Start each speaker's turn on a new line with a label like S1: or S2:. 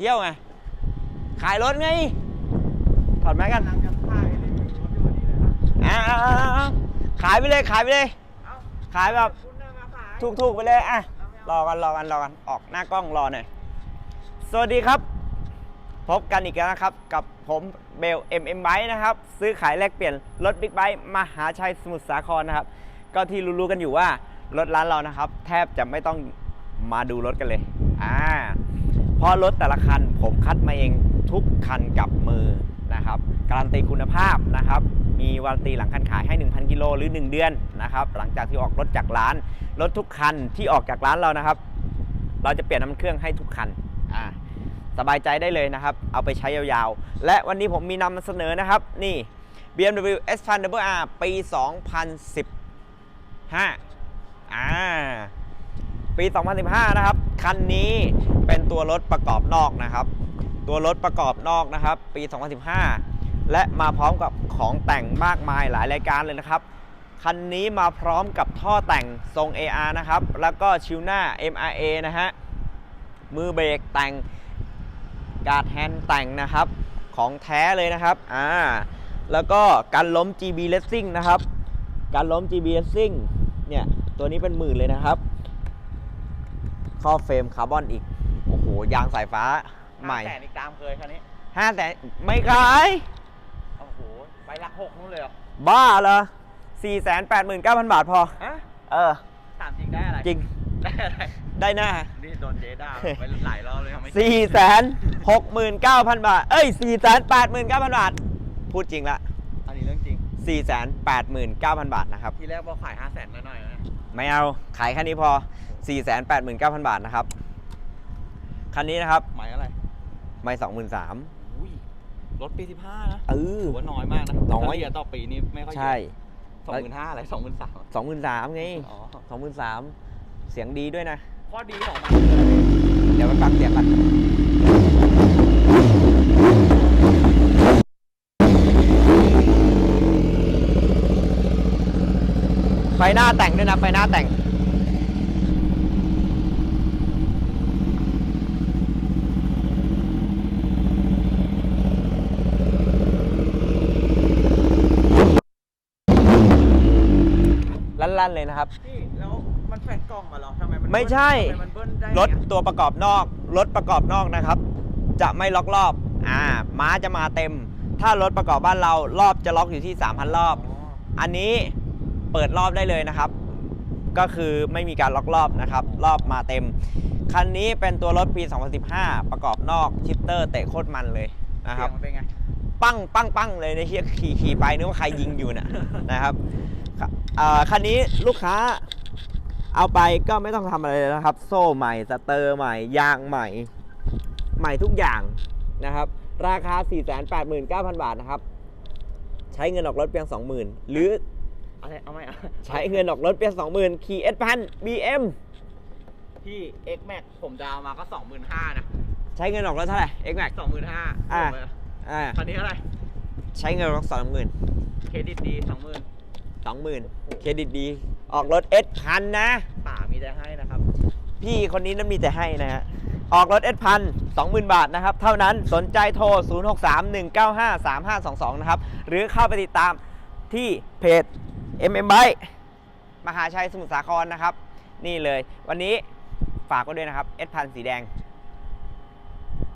S1: เที่ยวไง ขายรถไง ถอดแมสกัน
S2: กำลังจะถ่ายรีวิวรถอยู่พอดีเลยครับ
S1: อ่าขายไปเลยขายไปเลย
S2: เอ้า
S1: ขายแบบ
S2: คุณน่ะมาขาย
S1: ถูกๆไปเลยอะ
S2: เอาไม่เอา
S1: รอกันรอกันรอกันออกหน้ากล้องรอหน่อย สวัสดีครับ พบกันอีกแล้วนะครับ กับผมเบล MM Bike นะครับ ซื้อขายแลกเปลี่ยนรถบิ๊กไบค์มหาชัยสมุทรสาครนะครับ ก็ที่รู้ๆกันอยู่ว่ารถร้านเรานะครับ แทบจะไม่ต้องมาดูรถกันเลย อ่า เพราะรถแต่ละคันผมคัดมาเองทุกคันกับมือนะครับ การันตีคุณภาพนะครับ มีวารันตีหลังคันขายให้ 1,000 กิโลหรือ 1 เดือนนะครับ หลังจากที่ออกรถจากร้าน รถทุกคันที่ออกจากร้านเรานะครับ เราจะเปลี่ยนน้ำมันเครื่องให้ทุกคันอ่าสบายใจได้เลยนะครับ เอาไปใช้ยาวๆ และวันนี้ผมมีนำเสนอนะครับ นี่ BMW S1000 WR ปี 2015 อ่า ปี 2015 นะครับ คันนี้เป็นตัวรถประกอบนอกนะครับ ตัวรถประกอบนอกนะครับ ปี 2015 และมาพร้อมกับของแต่งมากมายหลายรายการเลยนะครับ คันนี้มาพร้อมกับท่อแต่งทรง AR นะครับ แล้วก็ชิวหน้า MRA นะฮะ มือเบรกแต่ง การ์ดแฮนด์แต่งนะครับ ของแท้เลยนะครับ อ่า แล้วก็การล้ม GB Racing นะครับ การล้ม GB Racing เนี่ย ตัวนี้เป็นหมื่นเลยนะครับ ข้อเฟรมคาร์บอนอีก โอ้โห ยางสายฟ้าใหม่
S2: ห้าแสนอีกตามเคยคันนี้
S1: ห้าแสนไม่ขาย
S2: โอ้โหไปหลักหกนู่นเลยเหรอ
S1: บ้าเหรอสี่แสนแปดหมื่นเก้าพันบาทพอ
S2: ฮะ
S1: เออ
S2: ถามจริงได้อะไร
S1: จริง
S2: ได้อะไร
S1: ได้หน้า
S2: นี่โดนเจ๊ด่าไปหลายรอบเลยทำไม
S1: สี่แสนหกหมื่นเก้าพันบาท เอ้ยสี่แสนแปดหมื่นเก้าพันบาท พูดจริงละ
S2: อันนี้เรื่องจริง
S1: สี่แสนแปดหมื่นเก้าพันบาทนะครับ
S2: ทีแรกบอกขายห้าแสนหน่อยๆนะ
S1: ไม่เอา ขายแค่นี้พอ 4 8 9 0 0 0 บาทนะครับ คันนี้นะครับ
S2: หมายอะไร
S1: ไม่สองหมื่นสาม
S2: อุ้ยรถปีสิบห้านะ
S1: เออ
S2: ถือว่าน้อยมากนะ
S1: น้อย
S2: เฉลี่ต่อปีนี้ไม่ค่อยเยอะ
S1: ใช่
S2: สองหมื่นห้าอะไรสองหมื่นสาม
S1: สองหมื่นสามไง
S2: อ๋อ
S1: สองหมื่นสามเสียงดีด้วยนะ
S2: ข้อดีของมัน
S1: เดี๋ยวไปฟังเสียงกันไฟหน้าแต่งด้วยนะไฟหน้าแต่ง ลั่นๆเลยนะครับ
S2: นี่แล้วมันแฟนกล่องมาเหรอทำไมมัน
S1: ไม่ใช่
S2: ทำไมมันเบิ้ลได้
S1: รถ
S2: เนี่ย
S1: ตัวประกอบนอกรถประกอบนอกนะครับ จะไม่ล็อกรอบอ่าม้าจะมาเต็ม ถ้ารถประกอบบ้านเรารอบจะล็อกอยู่ที่ 3,000 รอบ
S2: อ๋อ
S1: อันนี้เปิดรอบได้เลยนะครับ ก็คือไม่มีการล็อกรอบนะครับ รอบมาเต็ม คันนี้เป็นตัวรถปี 2015 ประกอบนอกชิปเตอร์เตะโคตรมันเลยนะครับ
S2: เสียงมันเป็นไง
S1: ปั้งปั้งปั้งเลยในเฮียขี่ขี่ไปนึกว่าใครยิงอยู่น่ะนะครับ ครับอ่าคันนี้ลูกค้าเอาไปก็ไม่ต้องทำอะไรเลยนะครับ โซ่ใหม่สเตอร์ใหม่ยางใหม่ ใหม่ทุกอย่างนะครับ ราคา 489,000 บาทนะครับ ใช้เงินออกรถเพียง 20,000 หรือ
S2: อะไรเอาไหมอะ
S1: ใช้เงินออกรถเพียง 20,000ขี่ S พัน BM
S2: ที่ X Max ผมดาวมาก็สองหมื่นห้านะ
S1: ใช้เงินออกรถเท่าไหร่ X Max
S2: สองหมื่นห้า
S1: อะอ่า
S2: คันนี้เท่าไหร่
S1: ใช้เงินออกรถ20,000
S2: เครดิตดี สองหมื่น
S1: 20,000เครดิตดี ออกรถ S พันนะ
S2: ป่ามีแต่ให้นะครับ
S1: พี่คนนี้นั้นมีแต่ให้นะฮะ ออกรถ S พันสองหมื่นบาทนะครับ เท่านั้นสนใจโทร 0 6 3 1 9 5 3 5 2 2 นะครับ หรือเข้าไปติดตามที่เพจ MM Bike มหาชัยสมุทรสาครนะครับ นี่เลย วันนี้ฝากไว้ด้วยนะครับ S พันสีแดง